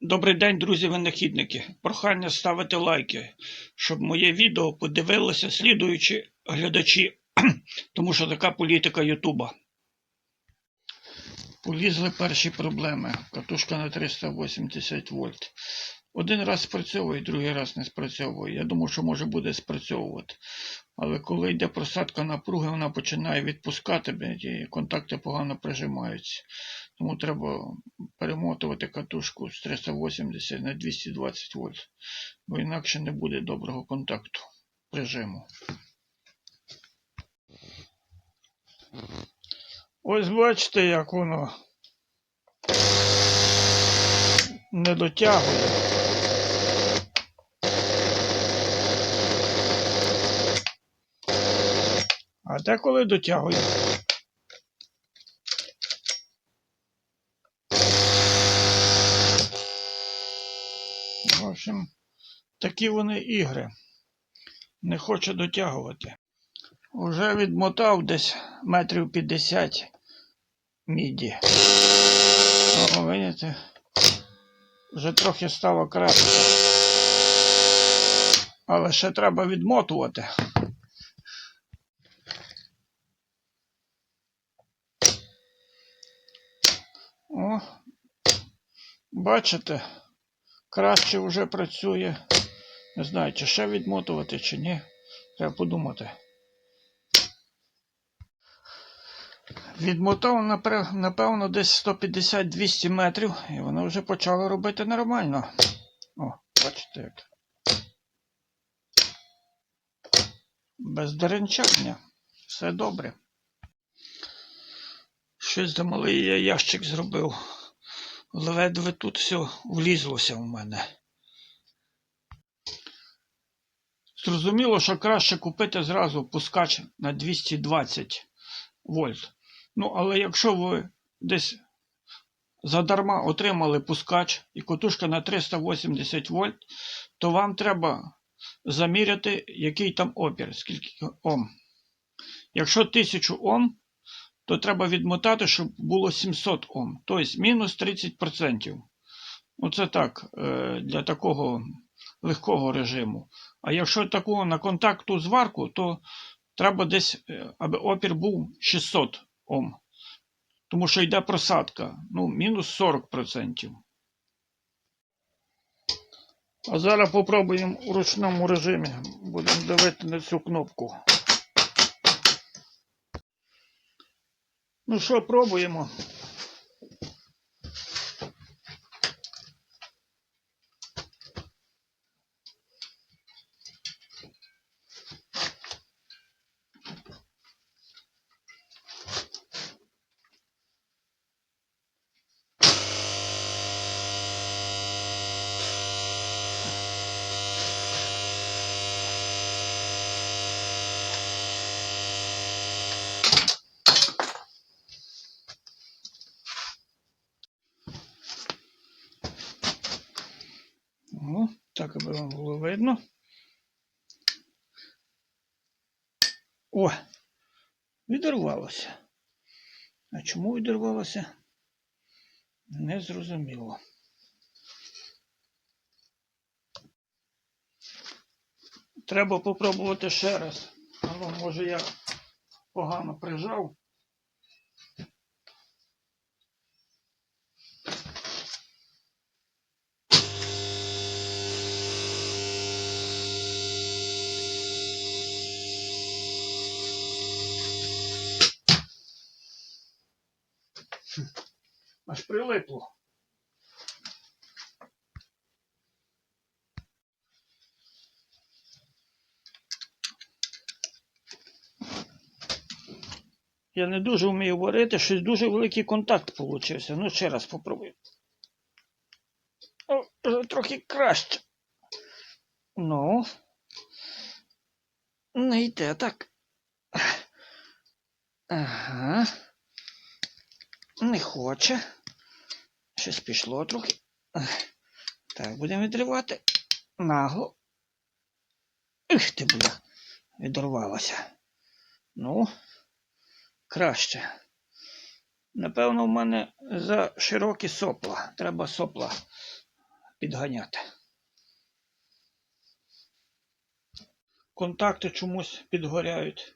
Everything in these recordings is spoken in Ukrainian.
Добрий день, друзі-винахідники. Прохання ставити лайки, щоб моє відео подивилися слідуючі глядачі, тому що така політика Ютуба. Полізли перші проблеми. Катушка на 380 вольт. Один раз спрацьовує, другий раз не спрацьовує. Я думав, що може буде спрацьовувати. Але коли йде просадка напруги, вона починає відпускати, і контакти погано прижимаються. Тому треба перемотувати катушку з 380 на 220 вольт, бо інакше не буде доброго контакту прижиму. Ось бачите, як воно не дотягує. А деколи дотягує. Общем, такі вони ігри. Не хоче дотягувати. Уже відмотав десь метрів 50 міді. О, видите, вже трохи стало краще. Але ще треба відмотувати. О, бачите, краще вже працює. Не знаю, чи ще відмотувати, чи ні. Треба подумати. Відмотав, напевно, десь 150-200 метрів, і воно вже почало робити нормально. О, бачите як. Без деренчання. Все добре. Щось замалий я ящик зробив. Ледве тут все влізлося в мене. Зрозуміло, що краще купити зразу пускач на 220 вольт. Ну, але якщо ви десь задарма отримали пускач і котушка на 380 вольт, то вам треба заміряти, який там опір, скільки Ом. Якщо 1000 Ом, то треба відмотати, щоб було 700 Ом, тобто мінус 30%. Оце так, е, для такого легкого режиму. А якщо такого на контакту зварку, то треба десь, е, аби опір був 600 Ом. Тому що йде просадка, ну, мінус 40%. А зараз попробуємо у ручному режимі. Будемо дивити на цю кнопку. Ну що, пробуємо. О, так, аби вам було видно. О, відірвалося. А чому відірвалося? Не зрозуміло. Треба попробувати ще раз. Ну, може я погано прижав. Прилипло. Я не дуже вмію варити, щось дуже великий контакт получився. Ну, ще раз попробую. О, вже трохи краще. Ну. Не йде так. Ага. Не хоче. Щось пішло трохи. Так, будемо відривати. Нагло. Ух ти, бля. Відорвалося. Ну, краще. Напевно, в мене за широкі сопла. Треба сопла підганяти. Контакти чомусь підгоряють.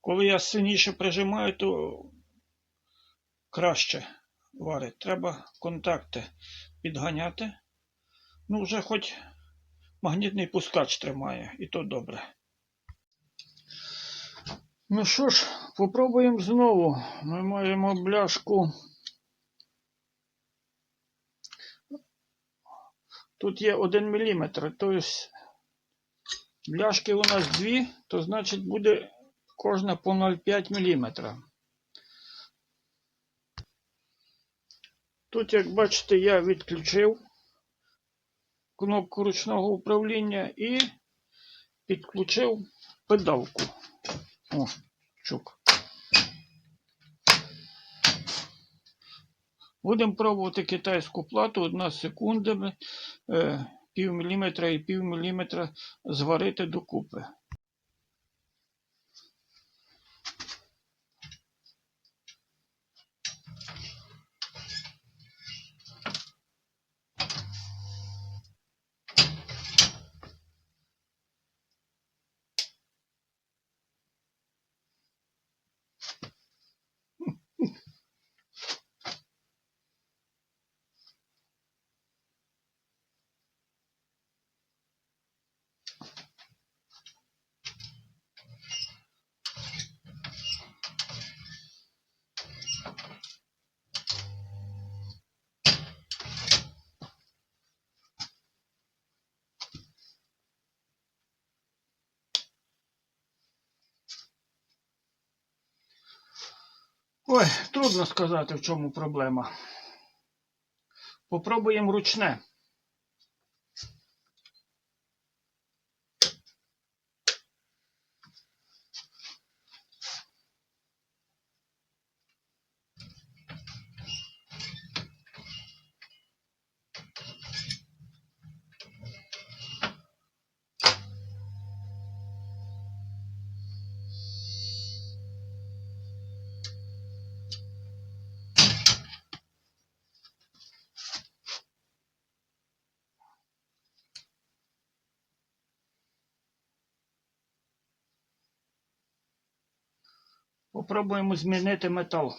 Коли я сильніше прижимаю, то краще варить. Треба контакти підганяти. Ну, вже хоч магнітний пускач тримає, і то добре. Ну що ж, попробуємо знову. Ми маємо бляшку. Тут є 1 мм, тобто бляшки у нас дві, то значить буде кожна по 0,5 мм. Тут, як бачите, я відключив кнопку ручного управління і підключив педалку. О, чук. Будемо пробувати китайську плату одна секунда, е, пів міліметра і пів міліметра зварити докупи. Ой, трудно сказати, в чому проблема. Попробуємо ручне. Попробуємо змінити метал.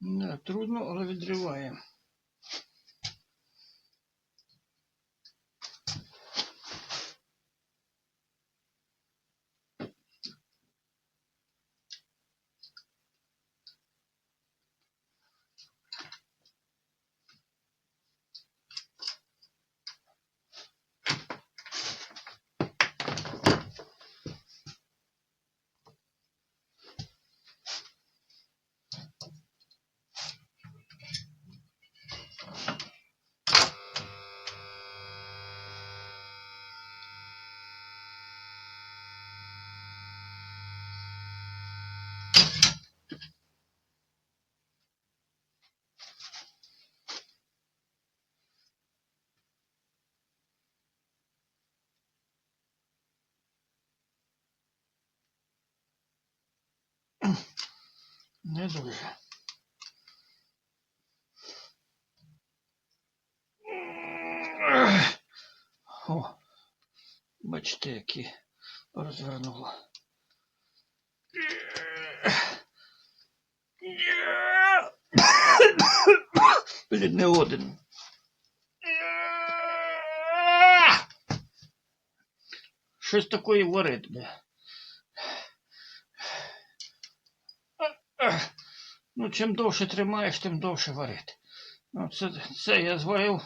Не, трудно, але відриває. Не дуже. О, бачите, які розвернуло. Блін, не один. Щось такої варить. бля. Ну, чим довше тримаєш, тим довше варити. Ну, це, це я зварив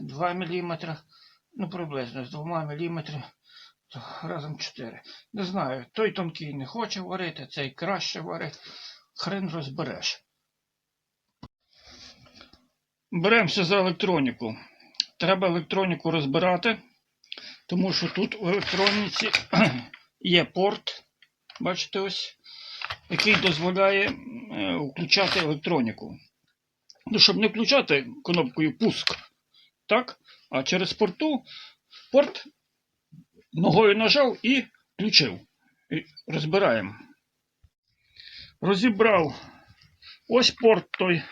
2 мм, ну приблизно з 2 мм, то разом 4. Не знаю, той тонкий не хоче варити, цей краще варить. Хрен розбереш. Беремося за електроніку. Треба електроніку розбирати, тому що тут в електроніці є порт, бачите ось, який дозволяє е, включати електроніку. Ну, щоб не включати кнопкою пуск, так? А через порту порт ногою нажав і включив. І розбираємо. Розібрав ось порт той,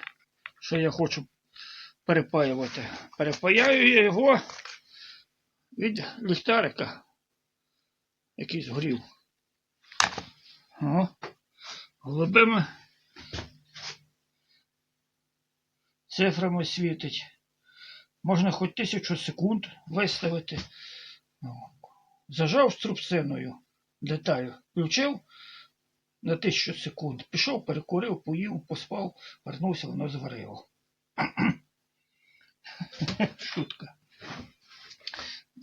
що я хочу перепаювати. Перепаяю я його від ліхтарика, який згорів. О, голубими цифрами світить. Можна хоч тисячу секунд виставити. Зажав струбциною деталь, включив на тисячу секунд. Пішов, перекурив, поїв, поспав, вернувся, воно зварило. Шутка.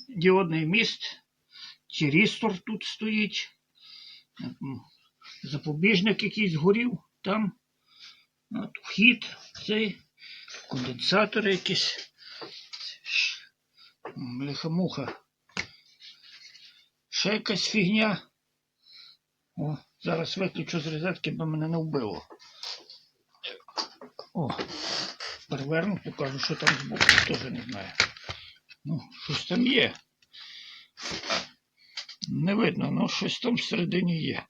Діодний міст, тірістор тут стоїть. Запобіжник якийсь згорів там. От вхід цей, конденсатори якісь. Бляха-муха. Ще якась фігня. О, зараз виключу з розетки, бо мене не вбило. О, переверну, покажу, що там збоку, теж не знаю. Ну, щось там є. Не видно, але щось там всередині є.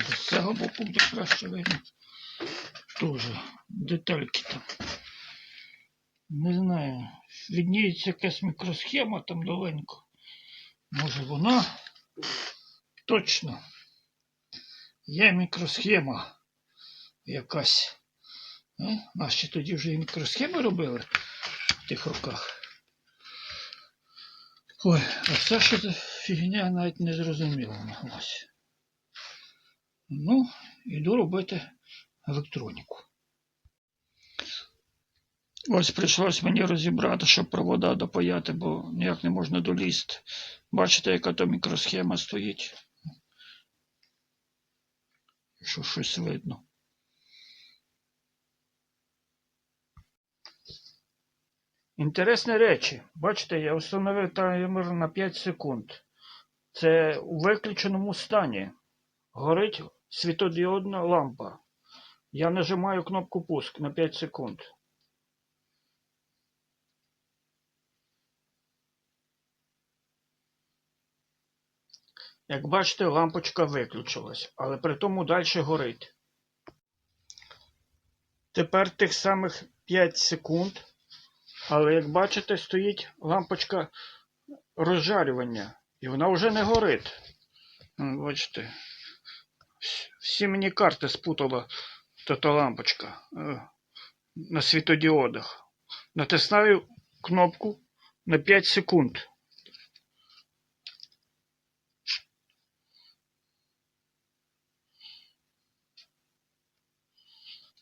З цього боку буде краще видно. Тоже детальки там. Не знаю. Відніється якась мікросхема там доленько. Може вона? Точно. Є мікросхема якась. Е? Наші тоді вже і мікросхеми робили в тих роках. Ой, а це що фігня навіть не зрозуміло. Ось. Ну, іду робити електроніку. Ось прийшлось мені розібрати, щоб провода допаяти, бо ніяк не можна долізти. Бачите, яка то мікросхема стоїть. Що щось видно. Інтересні речі. Бачите, я встановив таймер на 5 секунд. Це у виключеному стані. Горить світодіодна лампа. Я нажимаю кнопку пуск на 5 секунд. Як бачите, лампочка виключилась, але при тому далі горить. Тепер тих самих 5 секунд. Але як бачите, стоїть лампочка розжарювання. І вона вже не горить. Бачите. Вс- Всі мені карти спутала та лампочка е, на світодіодах. Натискаю кнопку на 5 секунд.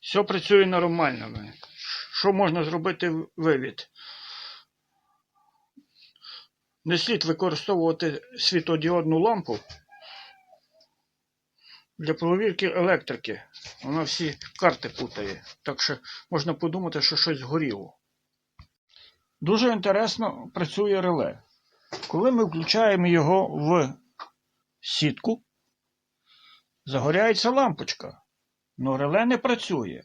Все працює нормально. Що можна зробити вивід? Не слід використовувати світодіодну лампу для перевірки електрики. Вона всі карти путає. Так що можна подумати, що щось згоріло. Дуже інтересно працює реле. Коли ми включаємо його в сітку, загоряється лампочка. але реле не працює.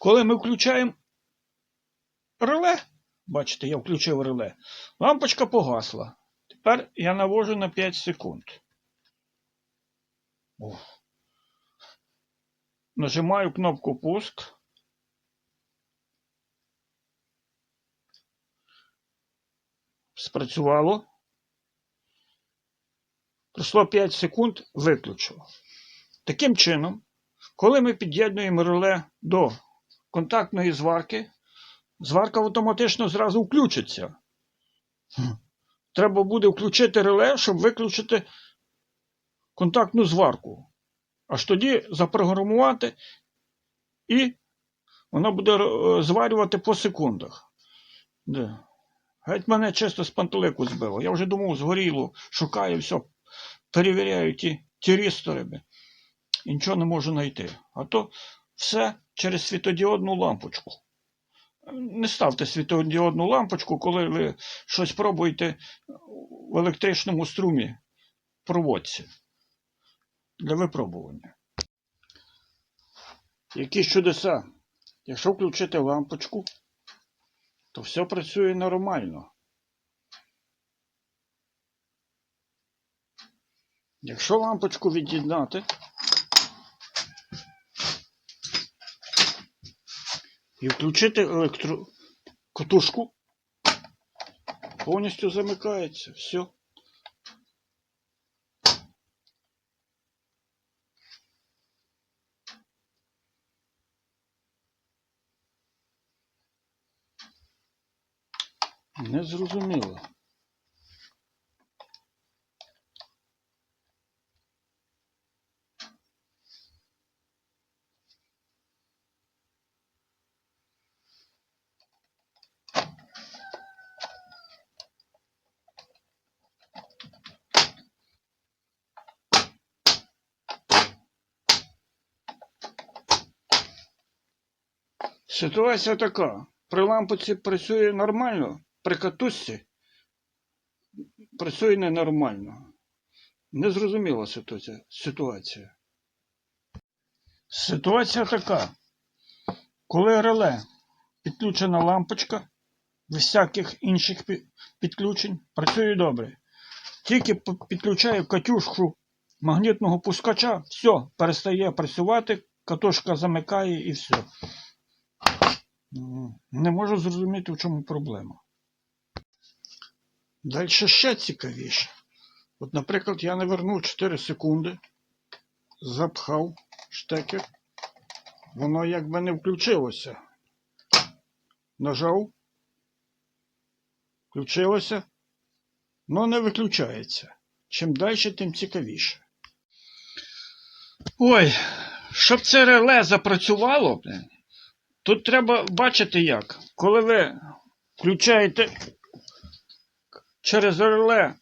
Коли ми включаємо реле, бачите, я включив реле, лампочка погасла. Тепер я навожу на 5 секунд. Нажимаю кнопку пуск. Спрацювало. Пройшло 5 секунд, виключило. Таким чином, коли ми під'єднуємо реле до контактної зварки, зварка автоматично зразу включиться. Треба буде включити реле, щоб виключити контактну зварку. Аж тоді запрограмувати, і вона буде е, зварювати по секундах. Да. Геть мене чисто з пантелику збило. Я вже думав, згоріло, шукаю все, перевіряю ті, ті рістори. І нічого не можу знайти. А то все через світодіодну лампочку. Не ставте світодіодну лампочку, коли ви щось пробуєте в електричному струмі проводці для випробування. Які чудеса. Якщо включити лампочку, то все працює нормально. Якщо лампочку від'єднати і включити електрокатушку, повністю замикається. Все. Зрозуміло. Ситуація така. При лампочці працює нормально, при катушці працює ненормально. Незрозуміла ситуація. ситуація. Така. Коли реле підключена лампочка, без всяких інших підключень, працює добре. Тільки підключаю катюшку магнітного пускача, все, перестає працювати, катушка замикає і все. Не можу зрозуміти, в чому проблема. Далі ще цікавіше. От, наприклад, я навернув 4 секунди, запхав штекер, воно якби не включилося. Нажав, включилося, але не виключається. Чим далі, тим цікавіше. Ой, щоб це реле запрацювало, Тут треба бачити як. Коли ви включаєте через реле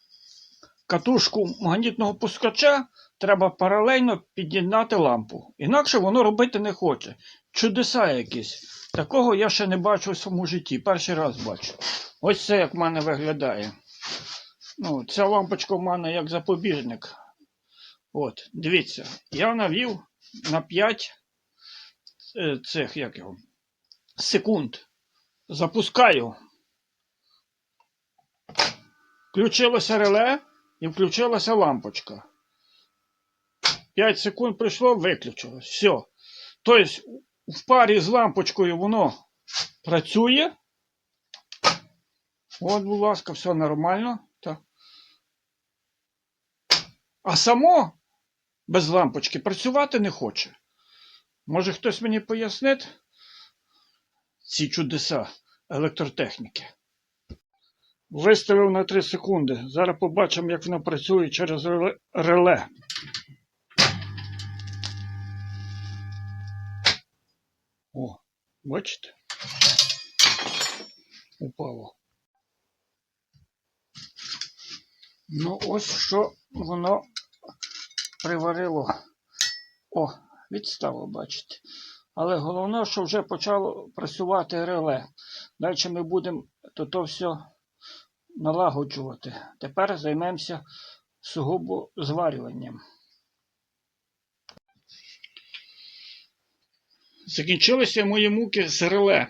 катушку магнітного пускача, треба паралельно під'єднати лампу. Інакше воно робити не хоче. Чудеса якісь. Такого я ще не бачу в своєму житті. Перший раз бачу. Ось це як в мене виглядає. Ну, ця лампочка в мене як запобіжник. От, дивіться, я навів на 5 е, цих як його секунд. Запускаю. Включилося реле і включилася лампочка. 5 секунд пройшло, виключилось. Все. Тобто, в парі з лампочкою воно працює. От, будь ласка, все нормально. Так. А само без лампочки працювати не хоче. Може хтось мені пояснить? ці чудеса електротехніки. Виставив на 3 секунди. Зараз побачимо, як воно працює через реле-. О, бачите? Упало. Ну, ось що воно приварило. О, відстало, бачите. Але головне, що вже почало працювати реле. Далі ми будемо то, то все налагоджувати. Тепер займемося сугубо зварюванням. Закінчилися мої муки з реле.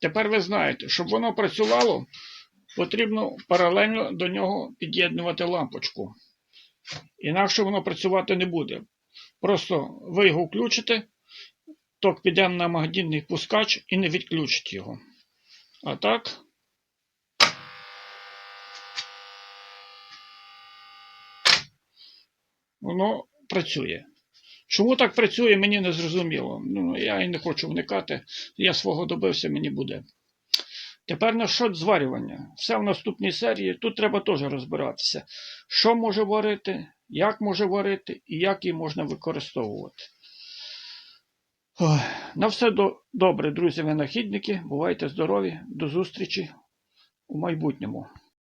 Тепер ви знаєте, щоб воно працювало, потрібно паралельно до нього під'єднувати лампочку. Інакше воно працювати не буде. Просто ви його включите, ток піде на магнітний пускач і не відключить його. А так. Воно працює. Чому так працює, мені не зрозуміло. Ну, я і не хочу вникати. Я свого добився, мені буде. Тепер на що зварювання. Все в наступній серії. Тут треба теж розбиратися, що може варити, як може варити і як її можна використовувати. На все до... добре, друзі винахідники. Бувайте здорові, до зустрічі у майбутньому.